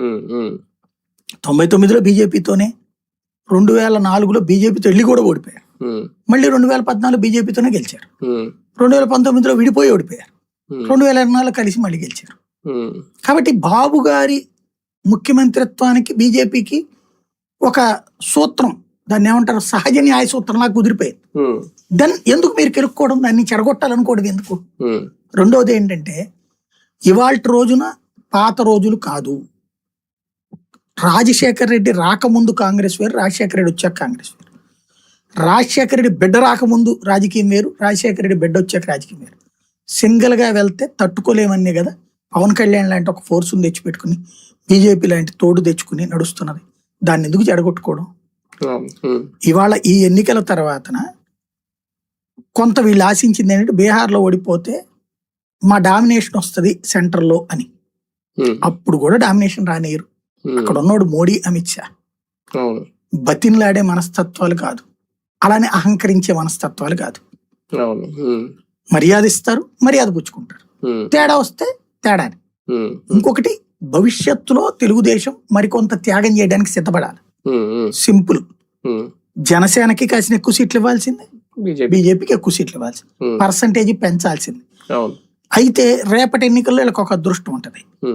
ఉమ్, తొంభై తొమ్మిదిలో బీజేపీతోనే రెండు వేల నాలుగులో బీజేపీతో వెళ్ళి కూడా ఓడిపోయారు. మళ్ళీ రెండు వేల పద్నాలుగు బీజేపీతోనే గెలిచారు. రెండు వేల పంతొమ్మిదిలో విడిపోయి ఓడిపోయారు. రెండు వేల ఇరవై నాలుగులో కలిసి మళ్ళీ గెలిచారు. కాబట్టి బాబు గారి ముఖ్యమంత్రిత్వానికి బీజేపీకి ఒక సూత్రం దాన్ని ఏమంటారు సహజ న్యాయ సూత్రంలా కుదిరిపోయింది. ఉమ్, దెన్ ఎందుకు మీరు కెలుక్కోవడం దాన్ని చెడగొట్టాలనుకోవడం ఎందుకు? రెండవది ఏంటంటే ఇవాళ రోజున పాత రోజులు కాదు. రాజశేఖర రెడ్డి రాకముందు కాంగ్రెస్ వేరు రాజశేఖర రెడ్డి వచ్చాక కాంగ్రెస్ వేరు. రాజశేఖర రెడ్డి బిడ్డ రాకముందు రాజకీయం వేరు రాజశేఖర రెడ్డి బిడ్డ వచ్చాక రాజకీయం వేరు. సింగిల్గా వెళ్తే తట్టుకోలేమనే కదా పవన్ కళ్యాణ్ లాంటి ఒక ఫోర్సును తెచ్చిపెట్టుకుని బీజేపీ లాంటి తోడు తెచ్చుకుని నడుస్తున్నది. దాన్ని ఎందుకు ఉమ్, ఇవాళ ఈ ఎన్నికల తర్వాతన కొంత వీళ్ళు ఆశించింది ఏంటంటే బీహార్లో ఓడిపోతే మా డామినేషన్ వస్తుంది సెంటర్లో అని. అప్పుడు కూడా డామినేషన్ రానియరు అక్కడ ఉన్నోడు మోడీ అమిత్ షా. బతిన్లాడే మనస్తత్వాలు కాదు. అలానే అహంకరించే మనస్తత్వాలు కాదు. మర్యాద ఇస్తారు మర్యాద పుచ్చుకుంటారు. తేడా వస్తే తేడాని. ఇంకొకటి భవిష్యత్తులో తెలుగుదేశం మరికొంత త్యాగం చేయడానికి సిద్ధపడాలి. సింపుల్. జనసేనకి కాసిన ఎక్కువ సీట్లు ఇవ్వాల్సిందే. బీజేపీ. బీజేపీకి ఎక్కువ సీట్లు ఇవ్వాల్సింది. పర్సంటేజ్ పెంచాల్సింది. అయితే రేపటి ఎన్నికల్లో వీళ్ళకి ఒక అదృష్టం ఉంటది.